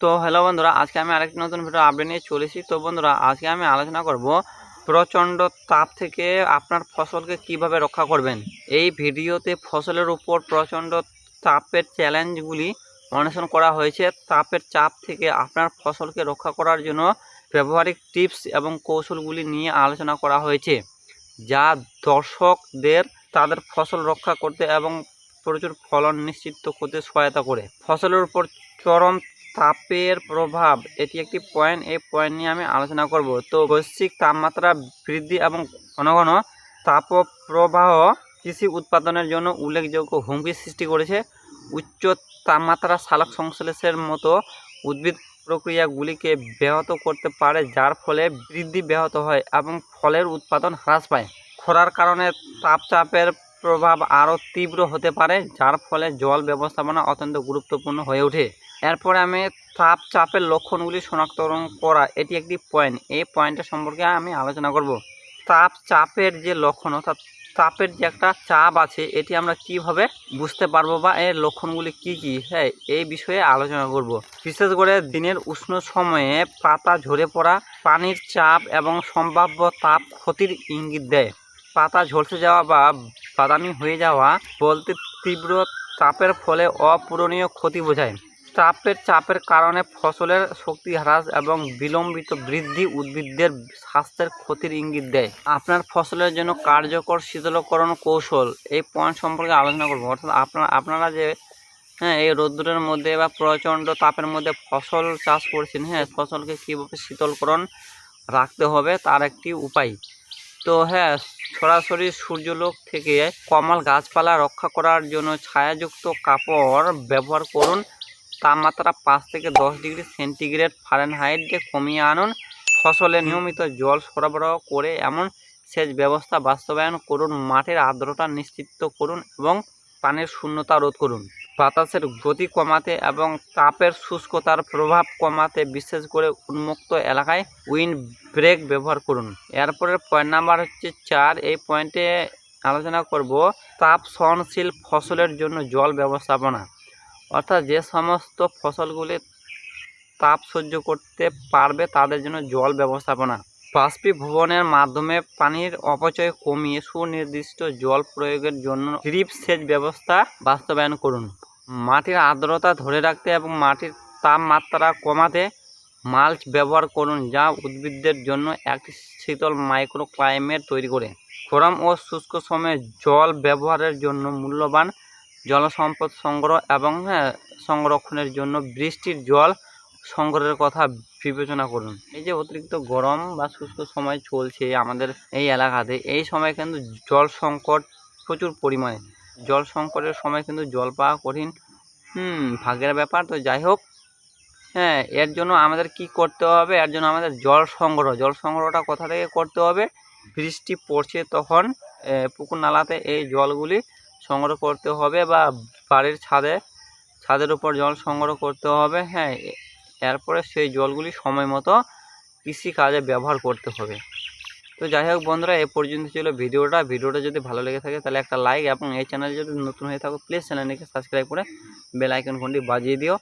তো হ্যালো বন্ধুরা, আজকে আমি আরেকটি নতুন ভিডিও আপডেট নিয়ে চলেছি তো বন্ধুরা, আজকে আমি আলোচনা করব প্রচণ্ড তাপ থেকে আপনার ফসলকে কীভাবে রক্ষা করবেন। এই ভিডিওতে ফসলের উপর প্রচণ্ড তাপের চ্যালেঞ্জগুলি অন্বেষণ করা হয়েছে। তাপের চাপ থেকে আপনার ফসলকে রক্ষা করার জন্য ব্যবহারিক টিপস এবং কৌশলগুলি নিয়ে আলোচনা করা হয়েছে, যা দর্শকদের তাদের ফসল রক্ষা করতে এবং প্রচুর ফলন নিশ্চিত করতে সহায়তা করে। ফসলের উপর চরম তাপের প্রভাব, এটি একটি পয়েন্ট এই পয়েন্ট নিয়ে আমি আলোচনা করব। তো বৈশ্বিক তাপমাত্রা বৃদ্ধি এবং ঘন ঘন তাপ প্রবাহ কৃষি উৎপাদনের জন্য উল্লেখযোগ্য হুমকি সৃষ্টি করেছে। উচ্চ তাপমাত্রা সালোক সংশ্লেষের মতো উদ্ভিদ প্রক্রিয়াগুলিকে ব্যাহত করতে পারে, যার ফলে বৃদ্ধি ব্যাহত হয় এবং ফলের উৎপাদন হ্রাস পায়। খরার কারণে তাপচাপের প্রভাব আরও তীব্র হতে পারে, যার ফলে জল ব্যবস্থাপনা অত্যন্ত গুরুত্বপূর্ণ হয়ে ওঠে। এরপরে আমি তাপ চাপের লক্ষণগুলি শনাক্তকরণ করা, এটি একটি পয়েন্ট এই পয়েন্টটা সম্পর্কে আমি আলোচনা করব। তাপ চাপের যে লক্ষণ, অর্থাৎ তাপের যে একটা চাপ আছে, এটি আমরা কীভাবে বুঝতে পারব বা এর লক্ষণগুলি কি কি? হ্যাঁ এই বিষয়ে আলোচনা করব। বিশেষ করে দিনের উষ্ণ সময়ে পাতা ঝরে পড়া, পানির চাপ এবং সম্ভাব্য তাপ ক্ষতির ইঙ্গিত দেয়। পাতা ঝলসে যাওয়া বা বাদামি হয়ে যাওয়া বলতে তীব্র চাপের ফলে অপূরণীয় ক্ষতি বোঝায়। চাপের চাপের কারণে ফসলের শক্তি হ্রাস এবং বিলম্বিত বৃদ্ধি উদ্ভিদদের স্বাস্থ্যের ক্ষতির ইঙ্গিত দেয়। আপনার ফসলের জন্য কার্যকর শীতলকরণ কৌশল এই পয়েন্ট সম্পর্কে আলোচনা করব। অর্থাৎ আপনারা আপনারা যে হ্যাঁ এই রোদ্দুরের মধ্যে বা প্রচণ্ড তাপের মধ্যে ফসল চাষ করছেন হ্যাঁ ফসলকে কীভাবে শীতলকরণ রাখতে হবে তার একটি উপায়। তো হ্যাঁ সরাসরি সূর্যলোক থেকে কমাল গাছপালা রক্ষা করার জন্য ছায়াযুক্ত কাপড় ব্যবহার করুন। তাপমাত্রা পাঁচ থেকে দশ ডিগ্রি সেন্টিগ্রেড ফারেনহাইটে কমিয়ে আনুন। ফসলে নিয়মিত জল সরবরাহ করে এমন সেচ ব্যবস্থা বাস্তবায়ন করুন মাঠের আর্দ্রতা নিশ্চিত করুন এবং পানির শূন্যতা রোধ করুন। বাতাসের গতি কমাতে এবং তাপের শুষ্কতার প্রভাব কমাতে বিশেষ করে উন্মুক্ত এলাকায় উইন্ড ব্রেক ব্যবহার করুন। এরপরে পয়েন্ট নাম্বার হচ্ছে চার। এই পয়েন্টে আলোচনা করব তাপ সহনশীল ফসলের জন্য জল ব্যবস্থাপনা। অর্থাৎ যে সমস্ত ফসলগুলি তাপ সহ্য করতে পারবে তাদের জন্য জল ব্যবস্থাপনা। বাষ্পীভবনের মাধ্যমে পানির অপচয় কমিয়ে সুনির্দিষ্ট জল প্রয়োগের জন্য ড্রিপ সেচ ব্যবস্থা বাস্তবায়ন করুন। মাটির আর্দ্রতা ধরে রাখতে এবং মাটির তাপমাত্রা কমাতে মাল্চ ব্যবহার করুন, যা উদ্ভিদদের জন্য একটি শীতল মাইক্রো ক্লাইমেট তৈরি করে। গরম ও শুষ্ক সময়ে জল ব্যবহারের জন্য মূল্যবান জলসম্পদ সংগ্রহ এবং হ্যাঁ, সংরক্ষণের জন্য বৃষ্টির জল সংগ্রহের কথা বিবেচনা করুন। এই যে অতিরিক্ত গরম বা শুষ্ক সময় চলছে আমাদের এই এলাকাতে এই সময় কিন্তু জল সংকট প্রচুর পরিমাণে। জল সংকটের সময় কিন্তু জল পাওয়া কঠিন। হুম ভাগ্যের ব্যাপার তো যাই হোক। হ্যাঁ এর জন্য আমাদের কি করতে হবে? এর জন্য আমাদের জল সংগ্রহ জল সংগ্রহটা কোথা থেকে করতে হবে? বৃষ্টি পড়ছে তখন পুকুর নালাতে এই জলগুলি সংগ্রহ করতে হবে বা বাড়ির ছাদে, ছাদের উপর জল সংগ্রহ করতে হবে হ্যাঁ এরপরে সেই জলগুলি সময় মতো কৃষিকাজে ব্যবহার করতে হবে। তো যাই হোক বন্ধুরা, এ পর্যন্ত ছিল ভিডিওটা। ভিডিওটা যদি ভালো লেগে থাকে, তাহলে একটা লাইক এবং এই চ্যানেলে যদি নতুন হয়ে থাকো, প্লিজ চ্যানেলটিকে সাবস্ক্রাইব করে বেল আইকন ঘন্টি বাজিয়ে দিও।